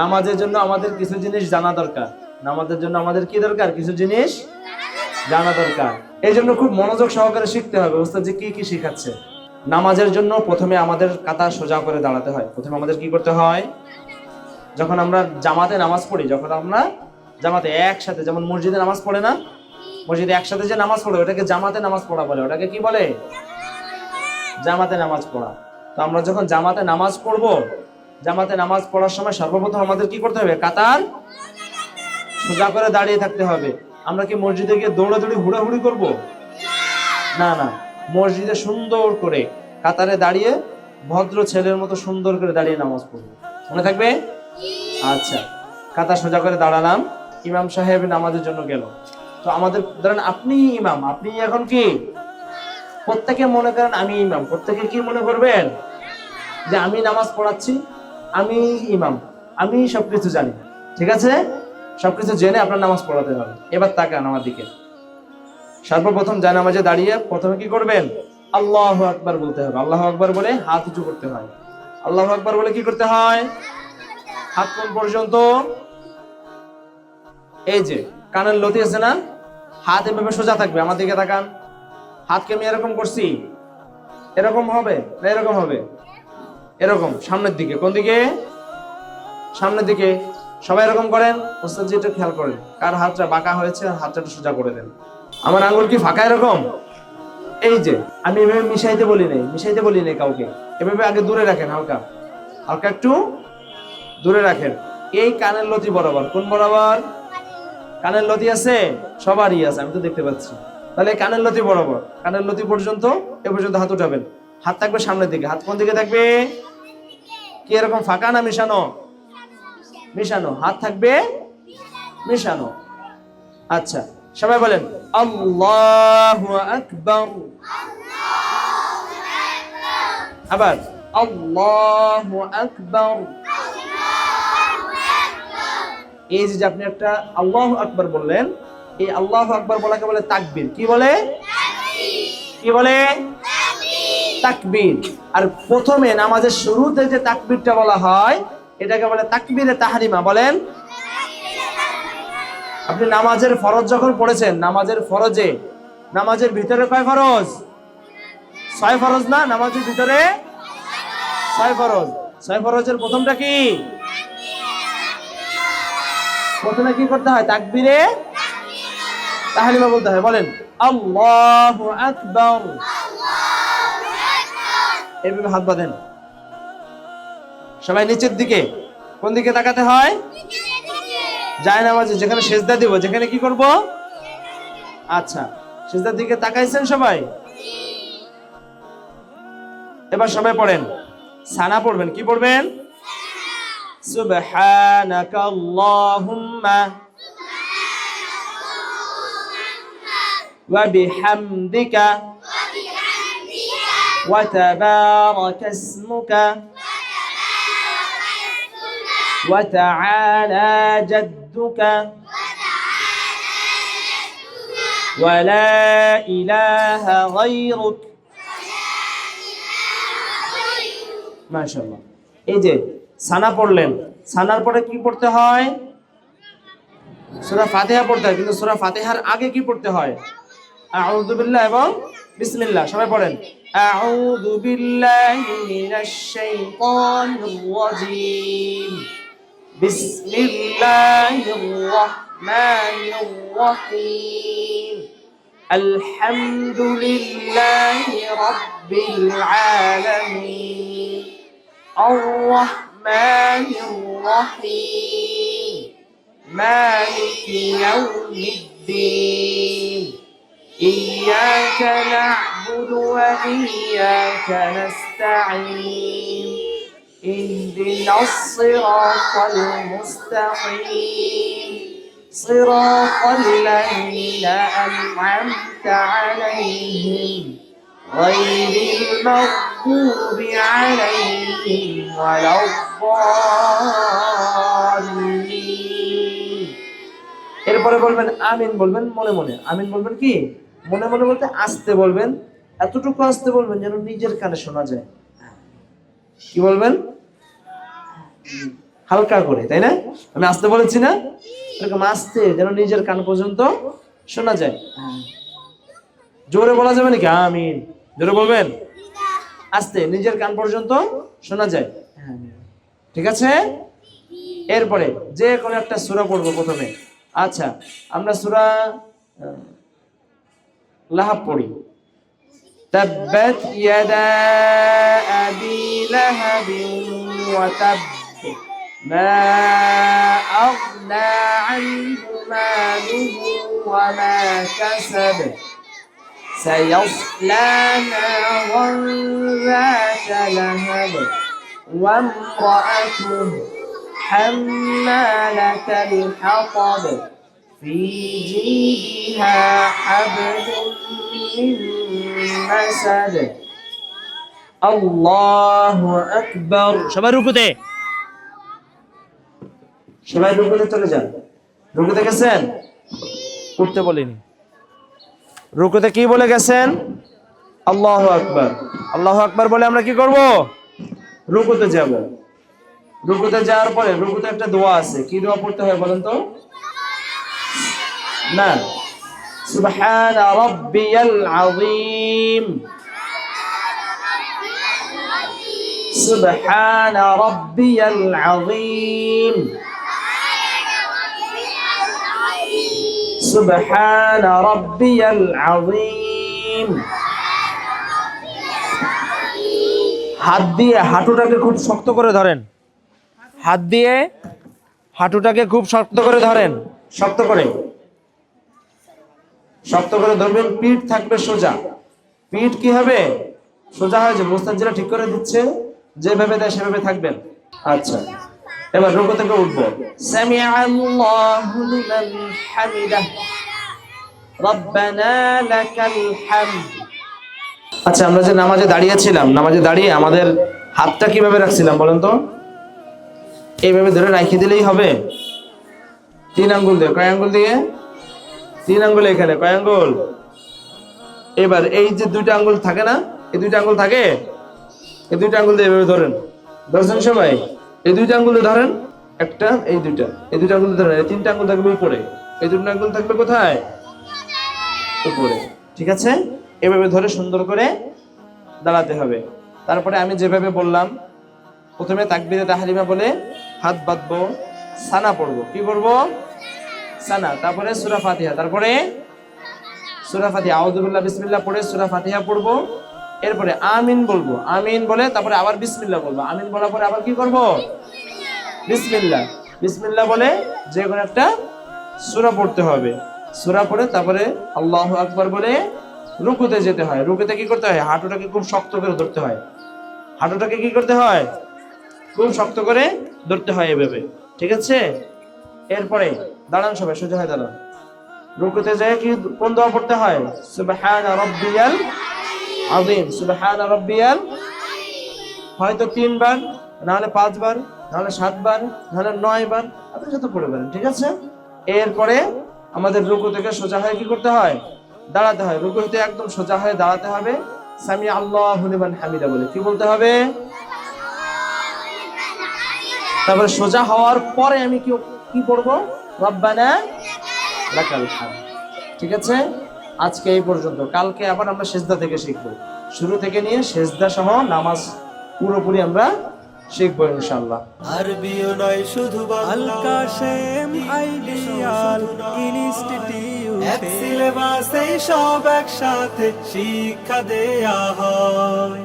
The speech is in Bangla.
নামাজের জন্য আমাদের কিছু জিনিস জানা দরকার। নামাজের জন্য আমাদের কি দরকার? কিছু জিনিস জানা দরকার। এই জন্য খুব মনোযোগ সহকারে শিখতে হবে। ওস্তাদ যে কি কি শিখাচ্ছে? নামাজের জন্য প্রথমে আমাদের কাতা সোজা করে দাঁড়াতে হয়। প্রথমে আমাদের কি করতে হয়? যখন আমরা জামাতে নামাজ পড়ি, যখন আমরা জামাতে একসাথে, যেমন মসজিদে নামাজ পড়ে না? মসজিদে একসাথে যে নামাজ পড়ে, ওটাকে জামাতে নামাজ পড়া বলে। ওটাকে কি বলে? জামাতে নামাজ পড়া। তো আমরা যখন জামাতে নামাজ পড়ব জামাতে নামাজ পড়ার সময় সর্বপ্রথম আমাদের কি করতে হবে? কাতার সোজা করে দাঁড়িয়ে থাকতে হবে। আমরা কি মসজিদে গিয়ে দৌড়াদৌড়ি, হুড়াহুড়ি করব? না না। মসজিদে সুন্দর করে কাতারে দাঁড়িয়ে ভদ্র ছেলের মতো সুন্দর করে দাঁড়িয়ে নামাজ পড়ব। মনে থাকবে? আচ্ছা। কাতার সোজা করে দাঁড়ালাম। ইমাম সাহেব নামাজের জন্য গেল। তো আমাদের, ধরেন আপনি ইমাম, আপনি এখন কি? প্রত্যেকে মনে করেন আমি ইমাম। প্রত্যেকে কি মনে করবেন? যে আমি নামাজ পড়াচ্ছি? আমি ইমাম, আমি সবকিছু জানি, ঠিক আছে? সবকিছু জেনে আপনার নামাজ পড়াতে হবে। এবার তাকান আমার দিকে। সর্বপ্রথম জানামাজে দাঁড়িয়ে প্রথমে কি করবেন? আল্লাহ আকবার বলতে হবে। আল্লাহ আকবার বলে হাত উঁচু করতে হয়। আল্লাহ আকবার বলে কি করতে হয়? হাত কোন পর্যন্ত? এই যে, কানের লতি আছে না? হাত এভাবে সোজা থাকবে। আমার দিকে তাকান। হাতকে আমি এরকম করছি। এরকম হবে না এরকম হবে? এরকম, সামনের দিকে। কোন দিকে? সামনের দিকে। সবাই এরকম করেন? ওস্তাদজি একটু খেয়াল করেন। কার হাতটা বাঁকা হয়েছে আর হাতটা একটু সোজা করে দেন। আমার আঙ্গুল কি ফাঁকা এরকম? এই যে, আমি এভাবে মিশাইতে বলি নাই, মিশাইতে বলি নাই কাউকে। এভাবে আগে দূরে রাখেন, হালকা। হালকা একটু দূরে রাখেন। এই কানের লতি বরাবর। কোন বরাবর? কানের লতি আছে? সবারই আছে, আমি তো দেখতে পাচ্ছি। তাহলে কানের লতি বরাবর। কানের লতি পর্যন্ত, এ পর্যন্ত হাত উঠাবেন। হাত থাকবে সামনের দিকে। হাত কোন দিকে থাকবে? কি এরকম ফাঁকা না মিশানো? মিশানো। হাত থাকবে? মিশানো। আচ্ছা সবাই বলেন, আল্লাহু আকবার। আবার, আল্লাহু আকবার। এই যে আপনি একটা আল্লাহ আকবার বললেন, এই আল্লাহ আকবার বলাকে বলে তাকবীর। কি বলে? কি বলে? তাকবীর। আর প্রথমে নামাজের শুরুতে যে তাকবীরটা বলা হয়, এটাকে বলে তাকবীরে তাহারিমা। বলেন, আপনি নামাজের ফরজ যখন পড়েছেন, নামাজের ফরজে, নামাজের ভিতরে কয় ফরজ? ছয় ফরজ না, নামাজের ভিতরে ছয় ফরজ। ছয় ফরজের প্রথমটা কি? প্রথমে কি করতে হয়? তাকবীরে তাহারিমা বলতে হয়। বলেন, আল্লাহু আকবার। এভাবে হাত বাঁধেন। সবাই নিচের দিকে, কোন দিকে তাকাতে হয়? যায় নামাজে, যেখানে সেজদা দিব, যেখানে কি করব? আচ্ছা সেজদার দিকে তাকাইছেন সবাই? এবার সবাই পড়েন। সানা পড়বেন, কি পড়বেন? সুবহানাকা আল্লাহুম্মা ওয়া বিহামদিকা ওয়া তাবারাকা ইসমুকা وتعالى جدك ولا إله غيرك মাশাআল্লাহ এই যে সানা পড়লেন সানার পরে কি পড়তে হয় সূরা ফাতিহা পড়তে হয় কিন্তু সূরা ফাতিহার আগে কি পড়তে হয় أعوذ بالله بان بسم الله شباب بولن أعوذ بالله من الشيطان الرجيم. بسم الله الرحمن الرحيم. الحمد لله رب العالمين. الرحمن الرحيم. مالك يوم الدين. إياك نعبد وإياك نستعين اهدنا الصراط المستقيم صراط الذين أنعمت عليهم غير المغضوب عليهم ولا الضالين এরপরে বলবেন আমিন বলবেন মনে মনে আমিন বলবেন কি মনে মনে বলতে আস্তে বলবেন, এতটুকু আসতে বলবেন যেন নিজের কানে শোনা যায়। কি বলবেন? হালকা করে, তাই না? আমি আসতে বলেছি না? এরকম আসতে যেন নিজের কান পর্যন্ত শোনা যায়। জোরে বলা যাবে নাকি? আমিন। জোরে বলবেন? আসতে, নিজের কান পর্যন্ত শোনা যায়। ঠিক আছে? এরপরে যে কোনো একটা সূরা পড়ব প্রথমে। আচ্ছা আমরা সূরা লাহাব পড়ি تبت يدا أبي لهب وتب ما أغنى عنه ماله وما كسب سيصلى نارا ذات لهب وامرأته حمالة الحطب في جيدها حبل সবাই রুকুতে। চলে যান। রুকুতে গেছেন? উঠতে রুকুতে কি বলে গেছেন? আল্লাহ আকবর। আল্লাহ আকবার বলে আমরা কি করব? রুকুতে যাব। রুকুতে যাওয়ার পরে রুকুতে একটা দোয়া আছে। কি দোয়া পড়তে হয় বলেন তো? না। সুবহান রাব্বিয়াল আযীম। সুবহান রাব্বিয়াল আযীম। সুবহান রাব্বিয়াল আযীম। হাত দিয়ে হাঁটুটাকে খুব শক্ত করে ধরেন। হাত দিয়ে হাঁটুটাকে খুব শক্ত করে ধরেন। শক্ত করে। শক্ত করে ধরবেন, পিঠ থাকবে সোজা। পিঠ কি হবে? সোজা হয়ে যাবে। মুস্তাজিরা ঠিক করে দিচ্ছে, যেভাবে দেয় সেভাবে থাকবেন। আচ্ছা এবার রুকু থেকে উঠবো। আচ্ছা আমরা যে নামাজে দাঁড়িয়েছিলাম, নামাজে দাঁড়িয়ে আমাদের হাতটা কীভাবে রাখছিলাম বলেন তো? এইভাবে ধরে রাখি দিলেই হবে। তিন আঙ্গুল দিয়ে, কয় আঙ্গুল দিয়ে? তিন আঙ্গুল এখানে, কয় আঙ্গুল? এবার এই যে দুইটা আঙ্গুল থাকে না, এই দুইটা আঙ্গুল থাকে? এই দুইটা আঙ্গুল দিয়ে এভাবে ধরেন। ধরছেন সবাই? এই দুইটা আঙ্গুল ধরেন, একটা, এই দুইটা। এই দুইটা আঙ্গুল ধরেন, এই তিনটা আঙ্গুল থাকবে উপরে। এই দুটো আঙ্গুল থাকবে কোথায়? উপরে। ঠিক আছে? এভাবে ধরে সুন্দর করে দাঁড়াতে হবে। তারপরে আমি যেভাবে বললাম, প্রথমে তাকবিরে তাহারিমা বলে হাত বাঁধবো, সানা পড়ব। কি করব সানা, তারপরে সুরা ফাতিহা, তারপরে সুরা ফাতিহা, আউযুবিল্লাহ, বিসমিল্লাহ পড়ে সুরা ফাতিহা পড়ব। এরপরে আমিন বলব। আমিন বলে তারপরে আবার বিসমিল্লা বলব। আমিন বলার পরে আবার কি করব? বিসমিল্লা বিসমিল্লা বলে যে কোনো একটা সুরা পড়তে হবে। সুরা পড়ে তারপরে আল্লাহ আকবার বলে রুকুতে যেতে হয়। রুকুতে কি করতে হয়? হাঁটুটাকে খুব শক্ত করে ধরতে হয়। হাঁটুটাকে কি করতে হয়? খুব শক্ত করে ধরতে হয় এভাবে। ঠিক আছে? এরপরে দাঁড়ান সবাই, সোজা হয়ে দাঁড়ান। রুকুতে যায় কি কোন দোয়া পড়তে হয়? সুবহান রাব্বিয়াল আযীম, সুবহান রাব্বিয়াল। হয়তো তিনবার, নাহলে পাঁচবার, নাহলে সাতবার, নাহলে নয়বার, আপনি যত পড়ে পারেন ঠিক আছে? এরপরে আমাদের রুকু থেকে সোজা হয়ে কি করতে হয়? দাঁড়াতে হয়। রুকু হতে একদম সোজা হয়ে দাঁড়াতে হবে। সামি আল্লাহু লিমান হামিদা বলে। কি বলতে হবে? তারপরে সোজা হওয়ার পরে আমি কি কি পড়ব? রব্বানা লাকাল হামদ ঠিক আছে? আজকে এই পর্যন্ত। কালকে আবার আমরা সেজদা থেকে শিখব। শুরু থেকে নিয়ে সেজদা সহ নামাজ পুরোপুরি আমরা শিখব ইনশাআল্লাহ। আরবিও নয় শুধু আল বাংলা কাশেম আইডিয়াল ইনস্টিটিউট এক সিলেবাসে সব একসাথে শিক্ষা দেয়া হয়।